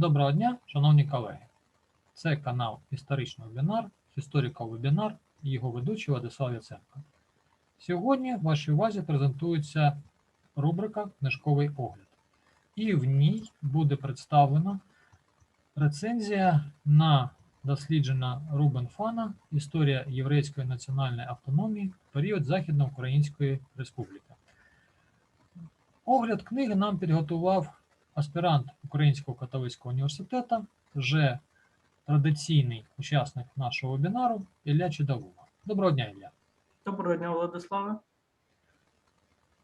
Доброго дня, шановні колеги. Це канал Історичний вебінар, Webinar і його ведучий Владислав Яценко. Сьогодні в вашій увазі презентується рубрика Книжковий огляд. І в ній буде представлена рецензія на досліджена Рубен Фана Історія єврейської національної автономії період Західноукраїнської Республіки. Огляд книги нам підготував аспірант Українського католицького університету, вже традиційний учасник нашого вебінару Ілля Чидалуга. Доброго дня, Ілля. Доброго дня, Владиславе.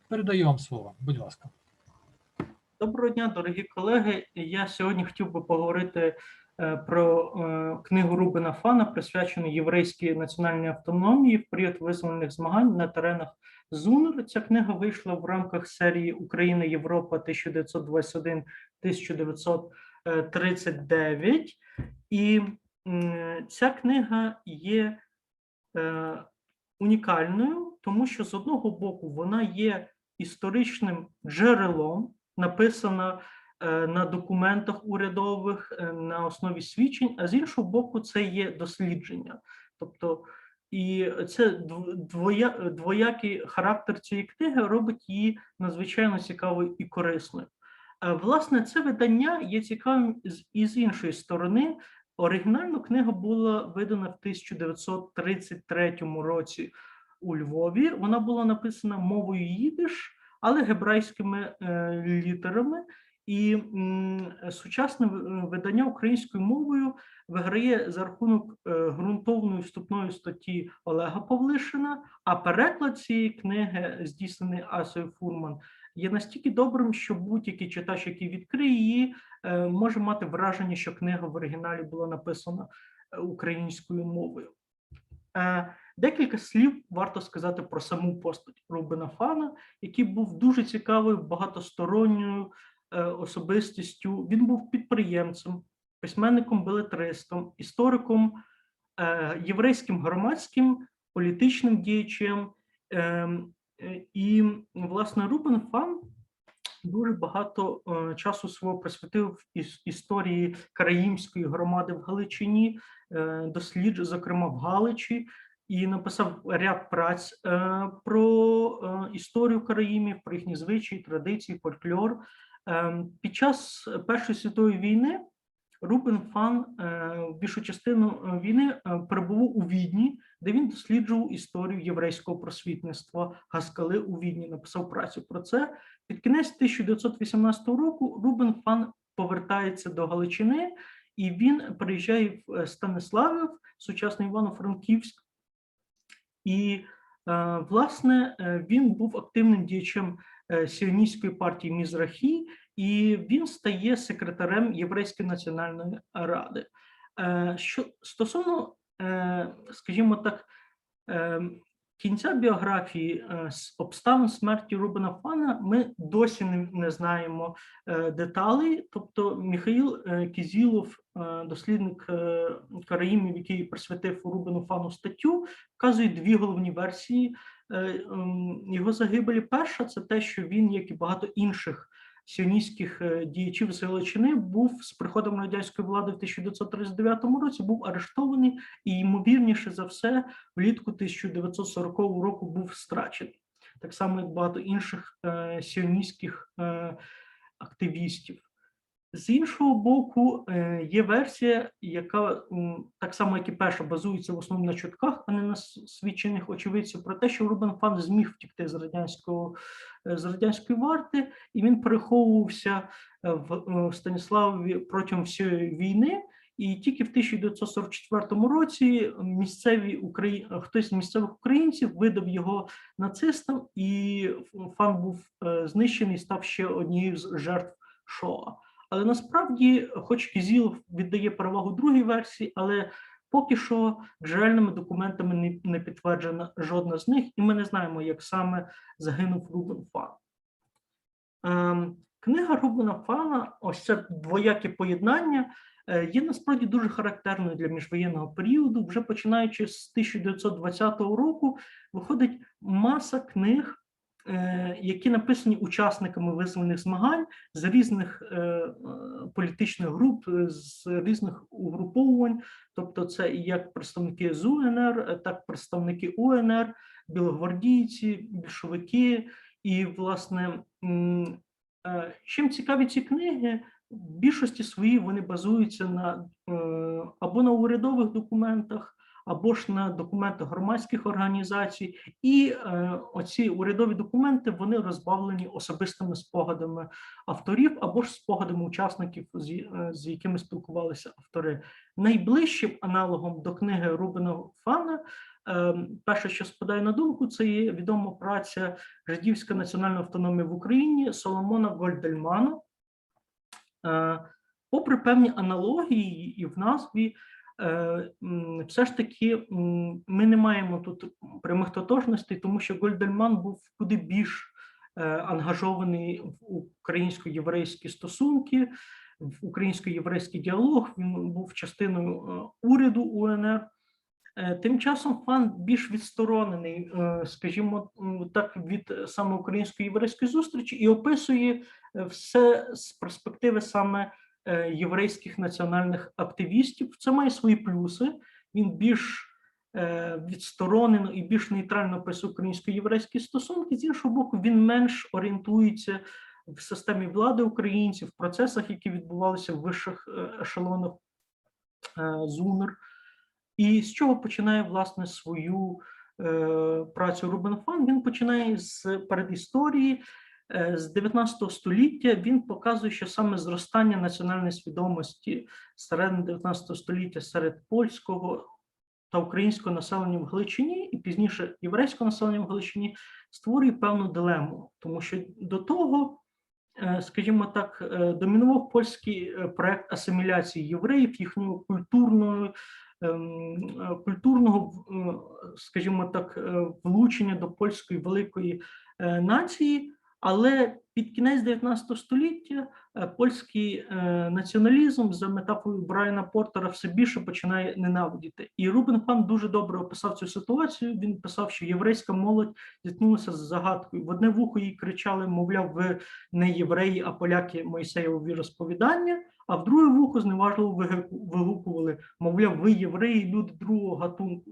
Передаю вам слово, будь ласка. Доброго дня, дорогі колеги. Я сьогодні хотів би поговорити е, про е, книгу Рубена Фана, присвячену єврейській національній автономії в період визвольних змагань на теренах ЗУНР. Ця книга вийшла в рамках серії Україна Європа 1921-1939. І ця книга є е, унікальною, тому що з одного боку вона є історичним джерелом, написана е, на документах урядових е, на основі свідчень, а з іншого боку, це є дослідження. Тобто, і це двоя, двоякий характер цієї книги робить її надзвичайно цікавою і корисною. Е, Власне, це видання є цікавим і з іншої сторони. Оригінально книга була видана в 1933 році у Львові. Вона була написана мовою їдиш, але гебрайськими е, літерами. І сучасне видання українською мовою виграє за рахунок е, ґрунтовної вступної статті Олега Павлишина. А переклад цієї книги, здійснений Асою Фурман, є настільки добрим, що будь-який читач, який відкриє її, е, може мати враження, що книга в оригіналі була написана е, українською мовою. Е, Декілька слів варто сказати про саму постать Рубена Фана, який був дуже цікавою багатосторонньою е, особистістю. Він був підприємцем, письменником белетристом, істориком, е, єврейським громадським, політичним діячем. Ем, е, І, власне, Рубен Фан дуже багато е, часу свого присвятив іс- історії Караїмської громади в Галичині, е, досліджив, зокрема в Галичі, і написав ряд праць е, про е, історію Караїмів, про їхні звичаї, традиції, фольклор. Е, Під час Першої світової війни Рубен Фан е, більшу частину е, війни е, перебував у Відні, де він досліджував історію єврейського просвітництва Гаскали у Відні. Написав працю про це. Під кінець 1918 року Рубен Фан повертається до Галичини, і він приїжджає в Станиславів, сучасний Івано-Франківськ. І, власне, він був активним діячем сіоністської партії Мізрахі, і він стає секретарем Єврейської національної ради. Е, Що стосовно, е, скажімо так, е, кінця біографії е, з обставин смерті Рубена Фана, ми досі не, знаємо е, деталей. Тобто, Михаїл е, Кізілов, е, дослідник е, Караїмів, який присвятив Рубену Фану статтю, вказує дві головні версії е, його загибелі. Перша це те, що він, як і багато інших сіоністських е, діячів з Галичини, був з приходом радянської влади в 1939 році, був арештований і, ймовірніше за все, влітку 1940 року був страчений. Так само, як багато інших е, сіоністських е, активістів. З іншого боку, е, є версія, яка так само, як і перша, базується в основному на чутках, а не на свідчених очевидців, про те, що Рубен Фан зміг втікти з радянського е, з радянської варти, і він переховувався е, в Станіславові протягом всієї війни. І тільки в 1944 році місцеві Украї... хтось з місцевих українців видав його нацистам, і фан був знищений, став ще однією з жертв Шоа. Але насправді, хоч Кізілов віддає перевагу другій версії, але поки що джерельними документами не, не підтверджена жодна з них, і ми не знаємо, як саме загинув Рубен Фан. Ем, книга Рубена Фана, ось це двояке поєднання, е, є насправді дуже характерною для міжвоєнного періоду. Вже починаючи з 1920 року, виходить маса книг які написані учасниками визвольних змагань з різних е, е, політичних груп, е, з різних угруповувань, тобто це і як представники з УНР, е, так представники УНР, білогвардійці, більшовики. І, власне, е, чим цікаві ці книги, в більшості своїй вони базуються на е, або на урядових документах, або ж на документах громадських організацій, і е, оці урядові документи вони розбавлені особистими спогадами авторів або ж спогадами учасників, з, е, з якими спілкувалися автори. Найближчим аналогом до книги Рубена Фана, е, перше, що спадає на думку, це є відома праця Жидівська національна автономія в Україні Соломона Гольдельмана. Е, Попри певні аналогії і в назві, все ж таки ми не маємо тут прямих тотожностей, тому що Гольдельман був куди більш е, ангажований в українсько-єврейські стосунки, в українсько-єврейський діалог. Він був частиною е, уряду УНР. Е, Тим часом фан більш відсторонений, е, скажімо так, від е, саме української єврейської зустрічі і описує е, все з перспективи саме е, єврейських національних активістів. Це має свої плюси. Він більш е, відсторонено і більш нейтрально описує українсько-єврейські стосунки. З іншого боку, він менш орієнтується в системі влади українців, в процесах, які відбувалися в вищих е, ешелонах е, ЗУНР. І з чого починає власне свою е, працю Рубен Фан? Він починає з передісторії. Е, з 19 століття він показує, що саме зростання національної свідомості середини 19 століття серед польського та українського населення в Галичині, і пізніше єврейського населення в Галичині створює певну дилему, тому що до того, е, скажімо так, е, домінував польський проект асиміляції євреїв, ем, е, культурного, е, скажімо так, влучення до польської великої нації, але під кінець 19 століття е, польський е, націоналізм за метафорою Брайана Портера все більше починає ненавидіти. І Рубен Фан дуже добре описав цю ситуацію. Він писав, що єврейська молодь зіткнулася з загадкою. В одне вухо їй кричали, мовляв, ви не євреї, а поляки Мойсеєві розповідання. А в друге вухо зневажливо вигукували, мовляв, ви євреї, люди другого гатунку.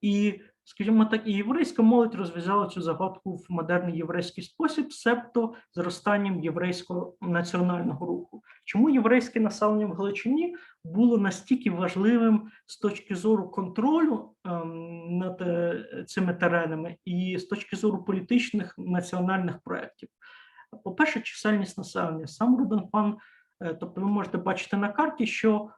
І, скажімо так, і єврейська молодь розв'язала цю загадку в модерний єврейський спосіб, себто зростанням єврейського національного руху. Чому єврейське населення в Галичині було настільки важливим з точки зору контролю ем, над е, цими теренами і з точки зору політичних національних проєктів? По-перше, чисельність населення. Сам Рубен Фан Е, Тобто, ви можете бачити на карті, що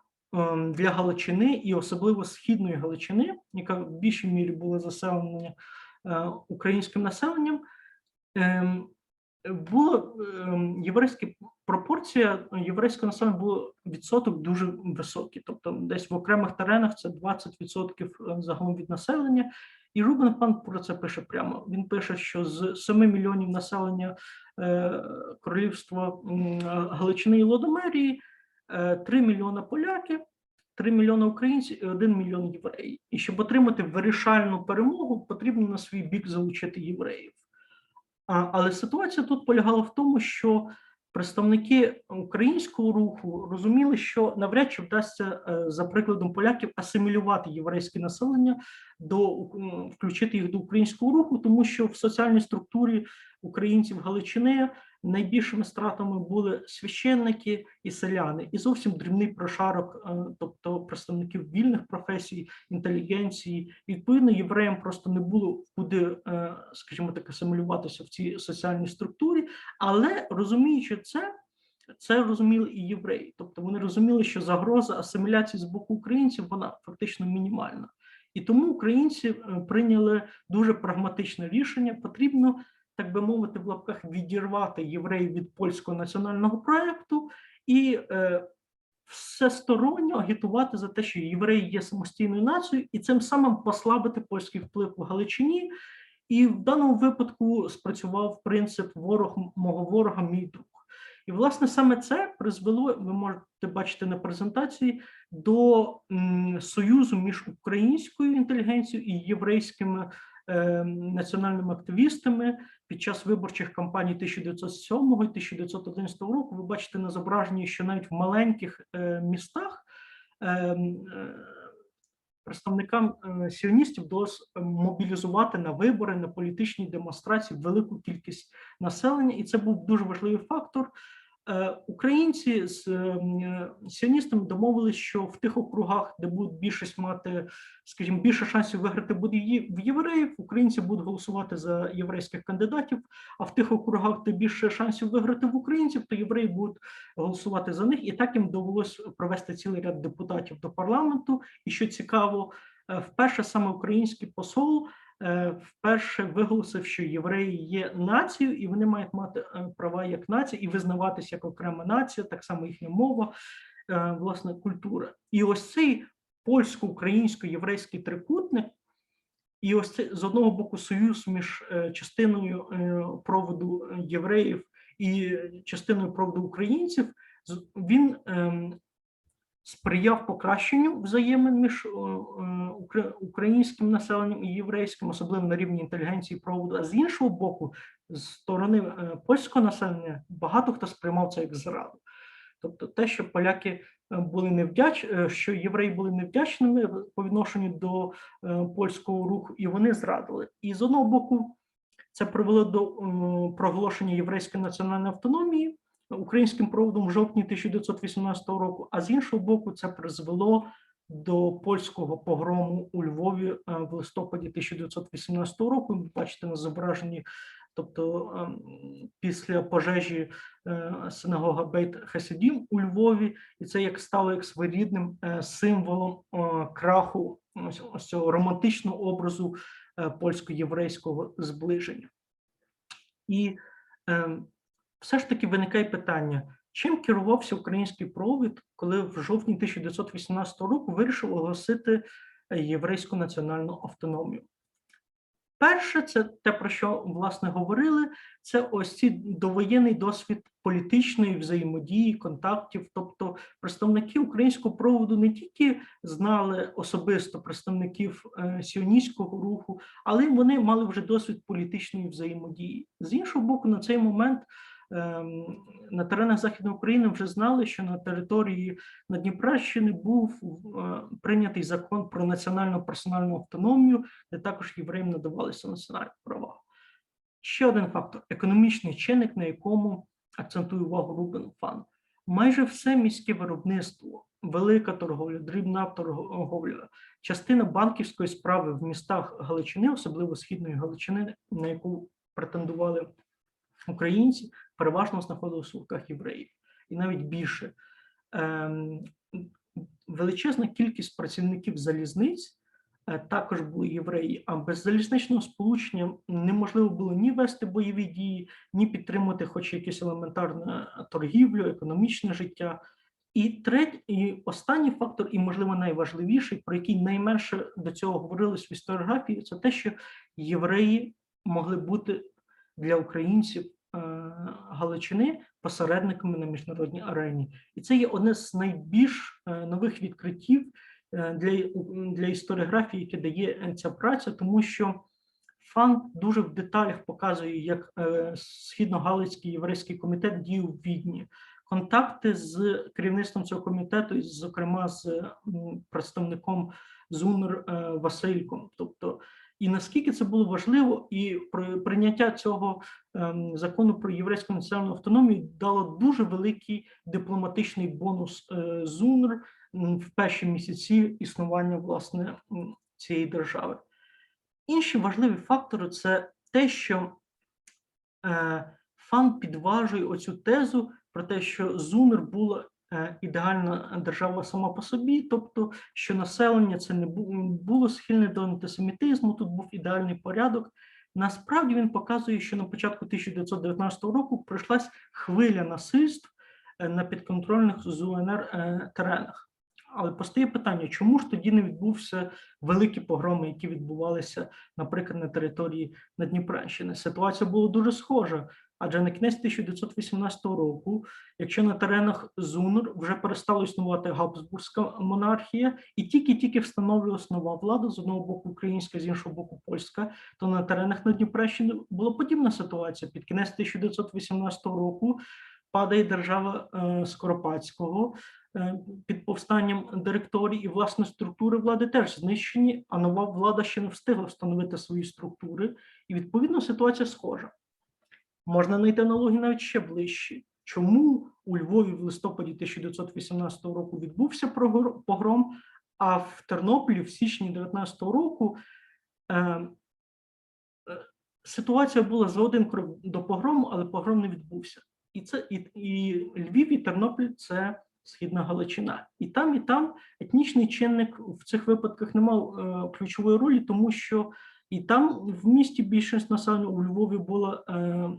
для Галичини і особливо східної Галичини, яка в більшій мірі була заселена е, українським населенням, ем, було ем, єврейська пропорція єврейського населення було відсоток дуже високий. Тобто, десь в окремих теренах це 20% загалом від населення. І Рубен Фан про це пише прямо. Він пише, що з 7 мільйонів населення е, королівства Галичини і Лодомерії, е, 3 мільйона поляки, 3 мільйони українців і 1 мільйон євреїв. І щоб отримати вирішальну перемогу, потрібно на свій бік залучити євреїв. Але ситуація тут полягала в тому, що представники українського руху розуміли, що навряд чи вдасться, е, за прикладом поляків, асимілювати єврейське населення до включити їх до українського руху, тому що в соціальній структурі українців Галичини найбільшими стратами були священники і селяни, і зовсім дрібний прошарок, е, тобто представників вільних професій, інтелігенції. Відповідно, євреям просто не було куди, е, скажімо так, асимілюватися в цій соціальній структурі, але розуміючи це. Це розуміли і євреї, тобто вони розуміли, що загроза асиміляції з боку українців вона фактично мінімальна, і тому українці е, прийняли дуже прагматичне рішення. Потрібно так би мовити, в лапках відірвати євреїв від польського національного проекту і е, всесторонньо агітувати за те, що євреї є самостійною нацією, і цим самим послабити польський вплив в Галичині. І в даному випадку спрацював принцип ворог мого ворога, мій друг. І, власне, саме це призвело, ви можете бачити на презентації, до союзу між українською інтелігенцією і єврейськими національними активістами під час виборчих кампаній 1907 і 1911 року. Ви бачите на зображенні, що навіть в маленьких е, містах е, е, представникам е, сіоністів вдалося е, мобілізувати на вибори, на політичні демонстрації велику кількість населення, і це був дуже важливий фактор. Е, Українці з ем, е, сіоністами домовились, що в тих округах, де будуть більшість мати, скажімо, більше шансів виграти буде в євреїв, українці будуть голосувати за єврейських кандидатів. А в тих округах, де більше шансів виграти в українців, то євреї будуть голосувати за них. І так їм довелось провести цілий ряд депутатів до парламенту. І що цікаво, е, вперше саме український посол е, вперше виголосив, що євреї є нацією, і вони мають мати е, права як нація і визнаватися як окрема нація, так само їхня мова, е, власне, культура. І ось цей польсько-українсько-єврейський трикутник. І ось це з одного боку союз між е, частиною е, проводу е, євреїв і частиною проводу українців, він ем, сприяв покращенню взаємин між е, е, укра- українським населенням і єврейським, особливо на рівні інтелігенції проводу. А з іншого боку, з сторони е, польського населення, багато хто сприймав це як зраду. Тобто, те, що поляки були невдяч, що євреї були невдячними по відношенню до польського руху, і вони зрадили. І з одного боку, це привело до проголошення єврейської національної автономії українським проводом в жовтні 1918 року, а з іншого боку, це призвело до польського погрому у Львові е, в листопаді 1918 року. Ви бачите на зображенні, тобто ем, після пожежі е, синагога Бейт Хасидім у Львові, і це як стало як своєрідним е, символом краху ось, цього романтичного образу польсько-єврейського зближення. І ем, все ж таки виникає питання, чим керувався український провід, коли в жовтні 1918 року вирішив оголосити е, єврейську національну автономію? Перше, це те, про що власне говорили, це ось ці довоєнний досвід політичної взаємодії, контактів. Тобто представники українського проводу не тільки знали особисто представників е, сіоністського руху, але вони мали вже досвід політичної взаємодії. З іншого боку, на цей момент на теренах Західної України вже знали, що на території Надніпращини був е, прийнятий закон про національну персональну автономію, де також євреям надавалися національні права. Ще один фактор економічний чинник, на якому акцентує увагу Рубен Фан. Майже все міське виробництво, велика торговля, дрібна торговля, частина банківської справи в містах Галичини, особливо східної Галичини, на яку претендували українці, переважно знаходилися в руках євреїв, і навіть більше. Ем, величезна кількість працівників залізниць е, також були євреї, а без залізничного сполучення неможливо було ні вести бойові дії, ні підтримувати хоч якесь елементарне торгівлю, економічне життя. І третій, і останній фактор, і можливо найважливіший, про який найменше до цього говорилось в історіографії, це те, що євреї могли бути для українців Галичини посередниками на міжнародній арені, і це є одне з найбільш е, нових відкриттів е, для, для історіографії, яке дає е, ця праця, тому що Фан дуже в деталях показує, як е, східно-галицький єврейський комітет діяв в Відні. Контакти з керівництвом цього комітету, зокрема з представником е, Васильком. Тобто, і наскільки це було важливо, і при- прийняття цього ем, закону про єврейську національну автономію дало дуже великий дипломатичний бонус е, ЗУНР в перші місяці існування власне цієї держави. Інші важливі фактори це те, що е, фан підважує оцю тезу про те, що ЗУНР була ідеальна держава сама по собі, тобто, що населення це не було схильне до антисемітизму, тут був ідеальний порядок. Насправді він показує, що на початку 1919 року пройшлась хвиля насильств е, на підконтрольних з УНР е, теренах. Але постає питання, чому ж тоді не відбувся великі погроми, які відбувалися, наприклад, на території Надніпрянщини? Ситуація була дуже схожа. Адже на кінець 1918 року, якщо на теренах ЗУНР вже перестала існувати Габсбурзька монархія, і тільки-тільки встановлювалася нова влада з одного боку українська, з іншого боку польська, то на теренах на Дніпрещині була подібна ситуація. Під кінець 1918 року падає держава е, Скоропадського е, під повстанням директорій, і власне структури влади теж знищені, а нова влада ще не встигла встановити свої структури, і відповідно ситуація схожа. Можна знайти аналогії навіть ще ближче. Чому у Львові в листопаді 1918 року відбувся погром, а в Тернополі в січні 19 року е, е, ситуація була за один крок до погрому, але погром не відбувся. І це і, і Львів, і Тернопіль це східна Галичина. І там, і там етнічний чинник в цих випадках не мав е, ключової ролі, тому що і там в місті більшість населення у Львові було е,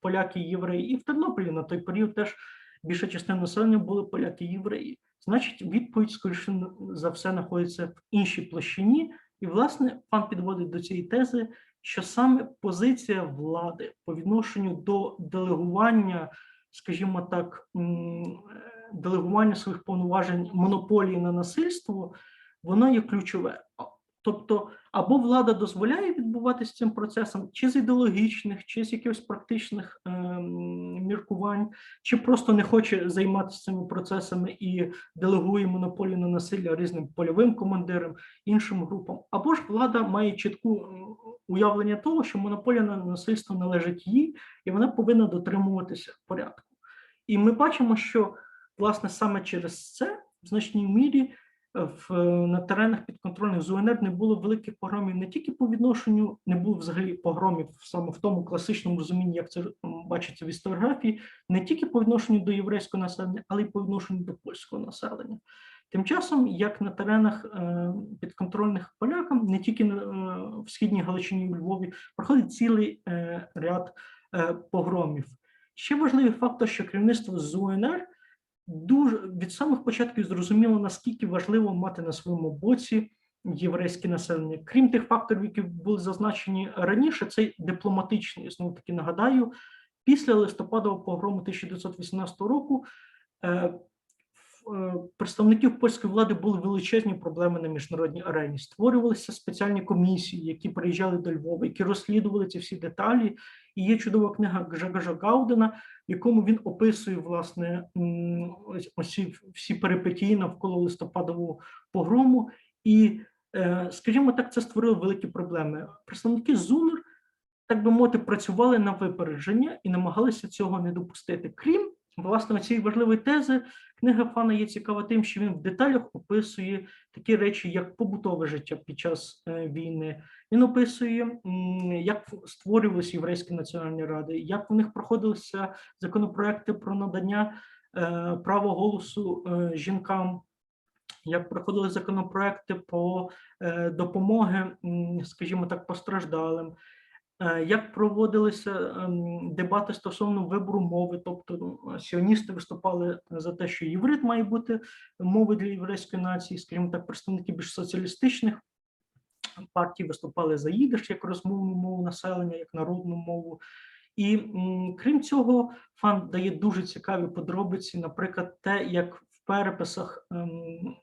поляки євреї, і в Тернополі на той період теж більша частина населення були поляки євреї. Значить, відповідь, скоріше за все, знаходиться в іншій площині. І, власне, пан підводить до цієї тези, що саме позиція влади по відношенню до делегування, скажімо так, е, делегування своїх повноважень монополії на насильство, воно є ключове. Тобто, або влада дозволяє відбуватися цим процесом, чи з ідеологічних, чи з якихось практичних ем, міркувань, чи просто не хоче займатися цими процесами і делегує монополію на насилля різним польовим командирам, іншим групам, або ж влада має чітку уявлення того, що монополія на насильство належить їй, і вона повинна дотримуватися порядку. І ми бачимо, що власне саме через це в значній мірі в на теренах підконтрольних з УНР не було великих погромів не тільки по відношенню, не було взагалі погромів саме в тому класичному розумінні, як це бачиться в історіографії, не тільки по відношенню до єврейського населення, але й по відношенню до польського населення. Тим часом, як на теренах е, підконтрольних полякам, не тільки е, в східній Галичині у Львові, проходить цілий е, ряд погромів. Ще важливий фактор, що керівництво з УНР дуже від самих початків зрозуміло, наскільки важливо мати на своєму боці єврейське населення. Крім тих факторів, які були зазначені раніше, це дипломатичний. Знову таки нагадаю, після листопадового погрому 1918 року е, представників польської влади були величезні проблеми на міжнародній арені. Створювалися спеціальні комісії, які приїжджали до Львова, які розслідували ці всі деталі. І є чудова книга Гжегожа Гаудена, в якому він описує власне ось всі перипетії навколо листопадового погрому. І, е, скажімо так, це створило великі проблеми. Представники ЗУНР, так би мовити, працювали на випередження і намагалися цього не допустити. Крім власне цієї важливої тези, книга Фана є цікава тим, що він в деталях описує такі речі, як побутове життя під час е, війни. Він описує, як створювалися єврейські національні ради, як в них проходилися законопроекти про надання е, права голосу е, жінкам, як проходили законопроекти по допомоги, скажімо так, постраждалим. Е, Як проводилися ем, дебати стосовно вибору мови, тобто ну, сіоністи виступали за те, що єврит має бути мовою для єврейської нації, скажімо так, представники більш соціалістичних партій виступали за їдиш як розмовну мову населення, як народну мову. І крім цього, фан дає дуже цікаві подробиці, наприклад, те, як в переписах ем,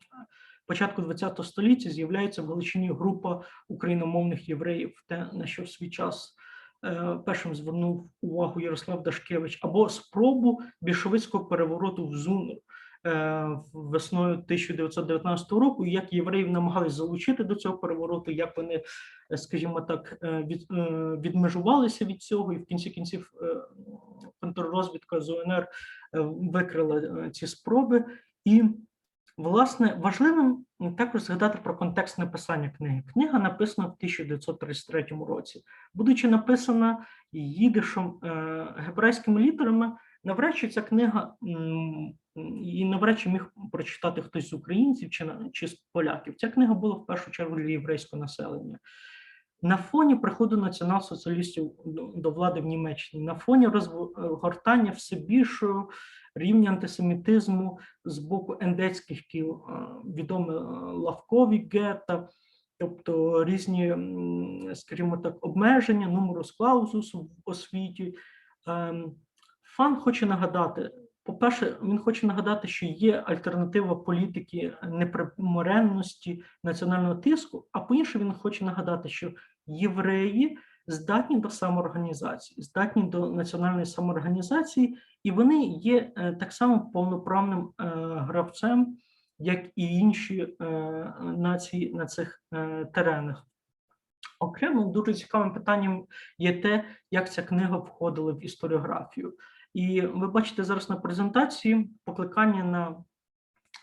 початку ХХ століття з'являється в Галичині група україномовних євреїв, те, на що в свій час е, першим звернув увагу Ярослав Дашкевич, або спробу більшовицького перевороту в ЗУНР е, весною 1919 року, як євреїв намагались залучити до цього перевороту, як вони, е, скажімо так, від, відмежувалися від цього, і в кінці кінців контррозвідка з УНР е, викрила ці спроби. І, власне, важливим також згадати про контекст написання книги. Книга написана в 1933 році, будучи написана їдишом е, гебрейськими літерами, навряд чи ця книга і навряд чи міг прочитати хтось з українців чи, чи з поляків. Ця книга була в першу чергу для єврейського населення. На фоні приходу націонал-соціалістів до влади в Німеччині, на фоні розгортання все більшого рівня антисемітизму з боку ендецьких кіл, е, відоме лавкові гетта, тобто різні, скажімо так, обмеження, нумерус клаузус в освіті, Ем, Фан хоче нагадати, по-перше, він хоче нагадати, що є альтернатива політики непримиренності національного тиску, а по-інше, він хоче нагадати, що євреї здатні до самоорганізації, здатні до національної самоорганізації, і вони є е, так само повноправним е, гравцем, як і інші е, нації на цих теренах. Окремо дуже цікавим питанням є те, як ця книга входила в історіографію. І ви бачите зараз на презентації покликання на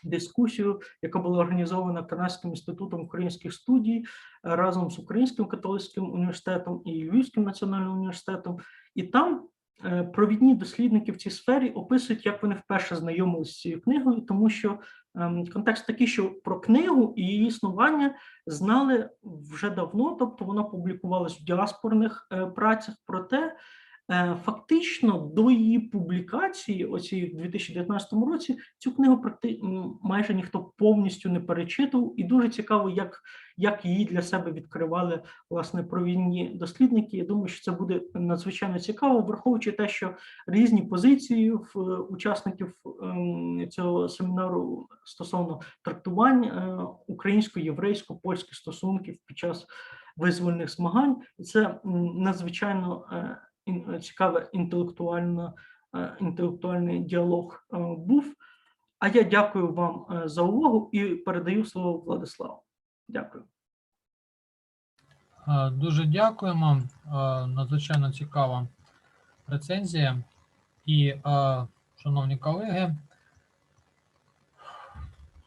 дискусію, яка була організована Канадським інститутом українських студій е, разом з Українським католицьким університетом і Львівським національним університетом. І там е, провідні дослідники в цій сфері описують, як вони вперше знайомилися з цією книгою, тому що ем, контекст такий, що про книгу і її існування знали вже давно, тобто вона публікувалась в діаспорних е, працях. Проте е, фактично до її публікації, оцій в 2019 році, цю книгу практи... майже ніхто повністю не перечитував, і дуже цікаво, як, як її для себе відкривали власне провідні дослідники. Я думаю, що це буде надзвичайно цікаво, враховуючи те, що різні позиції в е, учасників ем, цього семінару стосовно трактувань е, українсько-єврейсько-польських стосунків під час визвольних змагань. Це надзвичайно е, е, цікавий інтелектуально, е, інтелектуальний діалог е, був. А я дякую вам е, за увагу і передаю слово Владиславу. Дякую. Дуже дякуємо. Надзвичайно цікава рецензія. І, шановні колеги,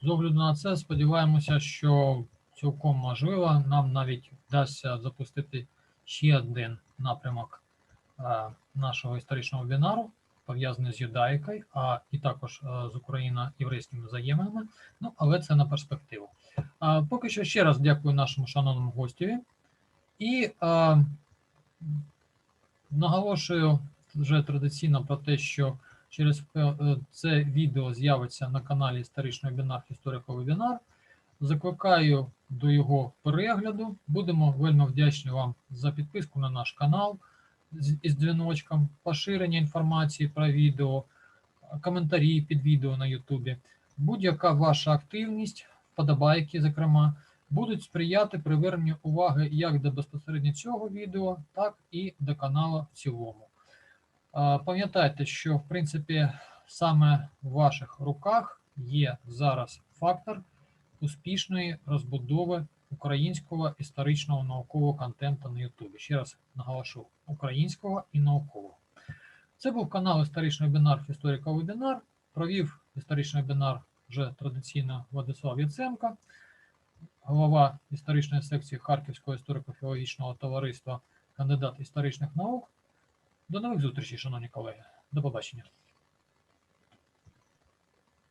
з огляду на це, сподіваємося, що цілком можливо нам навіть вдасться запустити ще один напрямок нашого історичного вебінару, пов'язаний з юдаїкою, а і також е, з україно-єврейськими взаєминами. Ну, але це на перспективу. Е, Поки що ще раз дякую нашому шановному гостю. І е, наголошую вже традиційно про те, що через е, це відео з'явиться на каналі Історичний вебінар Історико вебінар. Закликаю до його перегляду. Будемо вельми вдячні вам за підписку на наш канал із дзвіночком, поширення інформації про відео, коментарі під відео на Ютубі. Будь-яка ваша активність, вподобайки, зокрема, будуть сприяти приверненню уваги як до безпосередньо цього відео, так і до каналу в цілому. Пам'ятайте, що в принципі саме в ваших руках є зараз фактор успішної розбудови українського історичного наукового контенту на Ютубі. Ще раз наголошу: українського і наукового. Це був канал Історичний вебінар Історика Вебінар. Провів історичний вебінар вже традиційно Владислав Яценко голова історичної секції Харківського історико-філологічного товариства, кандидат історичних наук. До нових зустрічей, шановні колеги. До побачення.